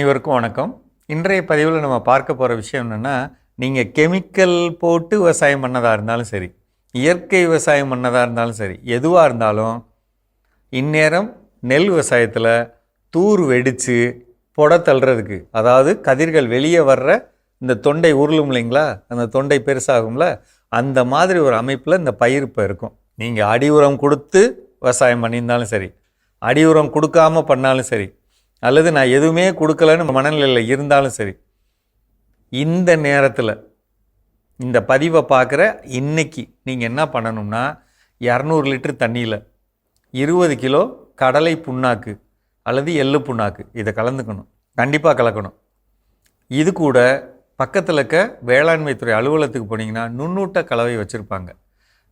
அனைவருக்கும் வணக்கம். இன்றைய பதிவில் நம்ம பார்க்க போகிற விஷயம் என்னென்னா நீங்கள் கெமிக்கல் போட்டு விவசாயம் பண்ணதாக இருந்தாலும் சரி இயற்கை விவசாயம் பண்ணதாக இருந்தாலும் சரி எதுவாக இருந்தாலும் இந்நேரம் நெல் விவசாயத்தில் தூர் வெடித்து புட தள்ளுறதுக்கு அதாவது கதிர்கள் வெளியே வர்ற இந்த தொண்டை உருளும் இல்லைங்களா? அந்த தொண்டை பெருசாகும்ல அந்த மாதிரி ஒரு அமைப்பில் இந்த பயிர் இப்போ இருக்கும். நீங்கள் அடி உரம் கொடுத்து விவசாயம் பண்ணியிருந்தாலும் சரி அடி உரம் கொடுக்காம பண்ணாலும் சரி அல்லது நான் எதுவுமே கொடுக்கலன்னு மனநிலையில் இருந்தாலும் சரி இந்த நேரத்தில் இந்த பதிவை பார்க்குற இன்னைக்கு நீங்கள் என்ன பண்ணணும்னா இரநூறு லிட்டர் தண்ணியில் இருபது கிலோ கடலை புண்ணாக்கு அல்லது எள்ளு புண்ணாக்கு இதை கலந்துக்கணும். கண்டிப்பாக கலக்கணும். இது கூட பக்கத்தில் இருக்க வேளாண்மை துறை அலுவலகத்துக்கு போனீங்கன்னா நுண்ணூட்ட கலவை வச்சுருப்பாங்க.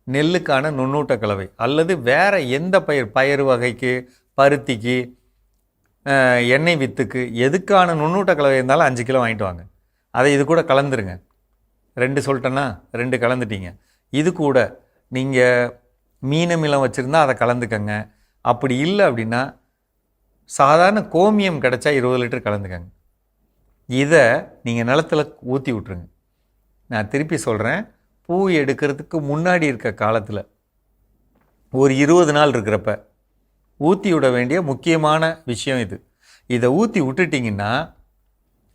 நெல்லுக்கான நுண்ணூட்ட கலவை அல்லது வேறு எந்த பயிர் பயிர் வகைக்கு பருத்திக்கு எண்ணெய் வித்துக்கு எதுக்கான நுண்ணூட்ட கலவை இருந்தாலும் அஞ்சு கிலோ வாங்கிட்டு வாங்க. அதை இது கூட கலந்துருங்க. ரெண்டு சொல்லிட்டேன்னா ரெண்டு கலந்துட்டீங்க. இது கூட நீங்கள் மீனமிலம் வச்சுருந்தா அதை கலந்துக்கங்க. அப்படி இல்லை அப்படின்னா சாதாரண கோமியம் கிடச்சா இருபது லிட்டர் கலந்துக்கங்க. இதை நீங்கள் நிலத்துல ஊற்றி விட்ருங்க நான் திருப்பி சொல்கிறேன் பூ எடுக்கிறதுக்கு முன்னாடி இருக்க காலத்தில் ஒரு இருபது நாள் இருக்கிறப்ப ஊற்றி விட வேண்டிய முக்கியமான விஷயம் இது. இதை ஊற்றி விட்டுட்டிங்கன்னா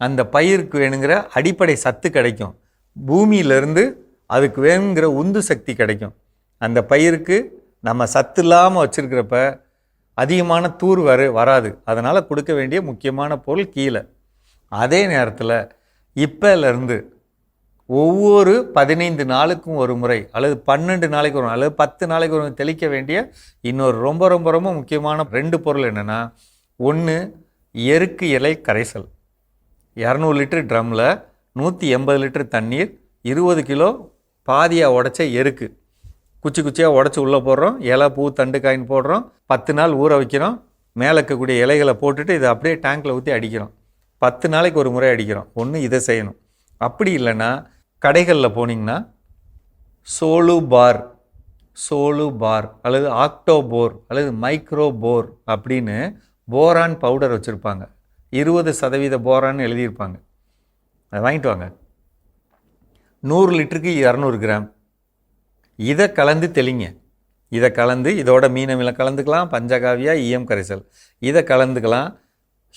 அந்த பயிருக்கு வேணுங்கிற அடிப்படை சத்து கிடைக்கும். பூமியிலேருந்து அதுக்கு வேணுங்கிற உந்து சக்தி கிடைக்கும். அந்த பயிருக்கு நம்ம சத்து இல்லாமல் வச்சுருக்கிறப்ப அதிகமான தூர் வர வராது. அதனால் கொடுக்க வேண்டிய முக்கியமான பொருள் கீழே. அதே நேரத்தில் இப்போலேருந்து ஒவ்வொரு பதினைந்து நாளுக்கும் ஒரு முறை அல்லது பன்னெண்டு நாளைக்கு ஒரு அல்லது பத்து நாளைக்கு ஒரு தெளிக்க வேண்டிய இன்னொரு ரொம்ப ரொம்ப ரொம்ப முக்கியமான ரெண்டு பொருள் என்னென்னா ஒன்று எருக்கு இலை கரைசல். இரநூறு லிட்டர் ட்ரம்மில் நூற்றி எண்பது லிட்டர் தண்ணீர் இருபது கிலோ பாதியாக உடைச்ச எருக்கு. குச்சி குச்சியாக உடச்சி உள்ளே போடுறோம் இலை பூ தண்டு காயின் போடுறோம் பத்து நாள் ஊற வைக்கிறோம் மேலே இருக்கக்கூடிய இலைகளை போட்டுட்டு இதை அப்படியே டேங்க்கில் ஊற்றி அடிக்கிறோம். பத்து நாளைக்கு ஒரு முறை அடிக்கிறோம். ஒன்று இதை செய்யணும். அப்படி இல்லைன்னா கடைகளில் போனீங்கன்னா சோலு பார் சோலு பார் அல்லது ஆக்டோபோர் அல்லது மைக்ரோ போர் அப்படின்னு போரான் பவுடர் வச்சுருப்பாங்க. இருபது சதவீத போரான்னு எழுதியிருப்பாங்க. அதை வாங்கிட்டு வாங்க. நூறு லிட்டருக்கு இரநூறு கிராம். இதை கலந்து தெளிங்க. இதை கலந்து இதோட மீனமில கலந்துக்கலாம் பஞ்சகாவியா ஈயம் கரைசல். இதை கலந்துக்கலாம்.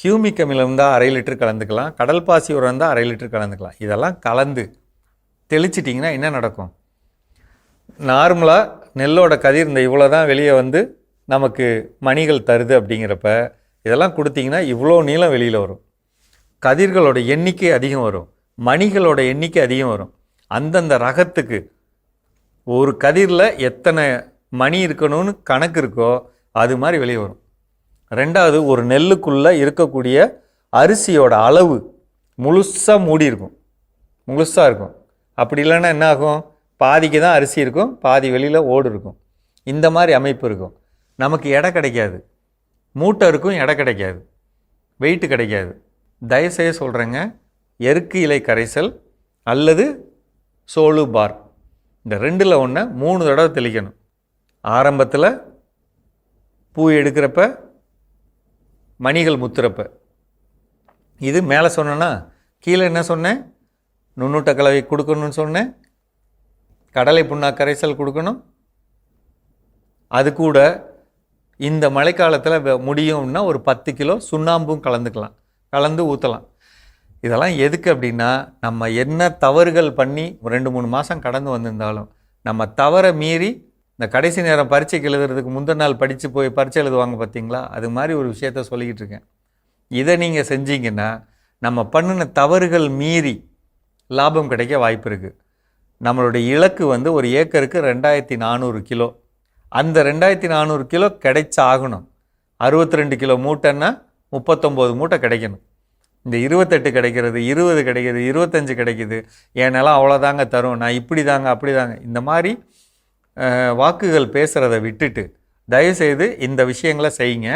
ஹியூமிக் அமிலம் இருந்தால் அரை லிட்டர் கலந்துக்கலாம். கடல் பாசி உரம் இருந்தால் அரை லிட்டர் கலந்துக்கலாம். இதெல்லாம் கலந்து தெளிச்சிட்டிங்கன்னா என்ன நடக்கும்? நார்மலாக நெல்லோட கதிர் இந்த இவ்வளோ தான் வெளியே வந்து நமக்கு மணிகள் தருது அப்படிங்கிறப்ப இதெல்லாம் கொடுத்தீங்கன்னா இவ்வளோ நீளம் வெளியில் வரும். கதிர்களோட எண்ணிக்கை அதிகம் வரும். மணிகளோட எண்ணிக்கை அதிகம் வரும். அந்தந்த ரகத்துக்கு ஒரு கதிரில் எத்தனை மணி இருக்கணும்னு கணக்கு இருக்கோ அது மாதிரி வெளியே வரும். ரெண்டாவது ஒரு நெல்லுக்குள்ளே இருக்கக்கூடிய அரிசியோட அளவு முழுசாக மூடி இருக்கும். முழுசாக இருக்கும். அப்படி இல்லைன்னா என்ன ஆகும் பாதிக்கு தான் அரிசி இருக்கும் பாதி வெளியில் ஓடு இருக்கும். இந்த மாதிரி அமைப்பு இருக்கும். நமக்கு இடம் கிடைக்காது. மூட்டை இருக்கும் இடம் கிடைக்காது. வெயிட்டு கிடைக்காது. தயவுசெய்து சொல்கிறேங்க எருக்கு இலை கரைசல் அல்லது சோளு பார். இந்த ரெண்டில் ஒன்று மூணு தடவை தெளிக்கணும். ஆரம்பத்தில் பூ எடுக்கிறப்ப மணிகள் முத்துறப்ப. இது மேலே சொன்னேன்னா கீழே என்ன சொன்னேன்? நுண்ணூட்ட கலவை கொடுக்கணும்னு சொன்னேன். கடலை புண்ணா கரைசல் கொடுக்கணும். அது கூட இந்த மழைக்காலத்தில் முடியும்னா ஒரு பத்து கிலோ சுண்ணாம்பும் கலந்துக்கலாம். கலந்து ஊற்றலாம் இதெல்லாம் எதுக்கு அப்படின்னா நம்ம என்ன தவறுகள் பண்ணி ஒரு ரெண்டு மூணு மாதம் கடந்து வந்திருந்தாலும் நம்ம தவறை மீறி இந்த கடைசி நேரம் பரீட்சைக்கு எழுதுறதுக்கு முந்தின நாள் படித்து போய் பரீட்சை எழுதுவாங்க பார்த்தீங்களா? அது மாதிரி ஒரு விஷயத்த சொல்லிக்கிட்டு இருக்கேன். இதை நீங்கள் செஞ்சீங்கன்னா நம்ம பண்ணின தவறுகள் மீறி லாபம் கிடைக்க வாய்ப்பு இருக்குது நம்மளுடைய இலக்கு வந்து ஒரு ஏக்கருக்கு ரெண்டாயிரத்தி நானூறு கிலோ. அந்த ரெண்டாயிரத்தி நானூறு கிலோ கிடைச்சாகணும். அறுபத்தி ரெண்டு கிலோ மூட்டைன்னா முப்பத்தொம்போது மூட்டை கிடைக்கணும். இந்த இருபத்தெட்டு கிடைக்கிறது இருபது கிடைக்கிது இருபத்தஞ்சி கிடைக்கிது. என் நிலம் அவ்வளோதாங்க தரும். நான் இப்படி தாங்க அப்படி தாங்க இந்த மாதிரி வாக்குகள் பேசுகிறத விட்டுட்டு தயவுசெய்து இந்த விஷயங்களை செய்யுங்க.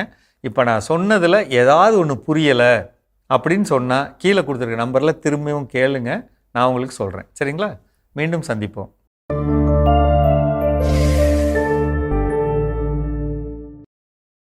இப்போ நான் சொன்னதில் ஏதாவது ஒன்று புரியலை அப்படின்னு சொன்னால் கீழே கொடுத்துருக்க நம்பரில் திரும்பவும் கேளுங்கள் நான் உங்களுக்கு சொல்கிறேன் சரிங்களா? மீண்டும் சந்திப்போம்.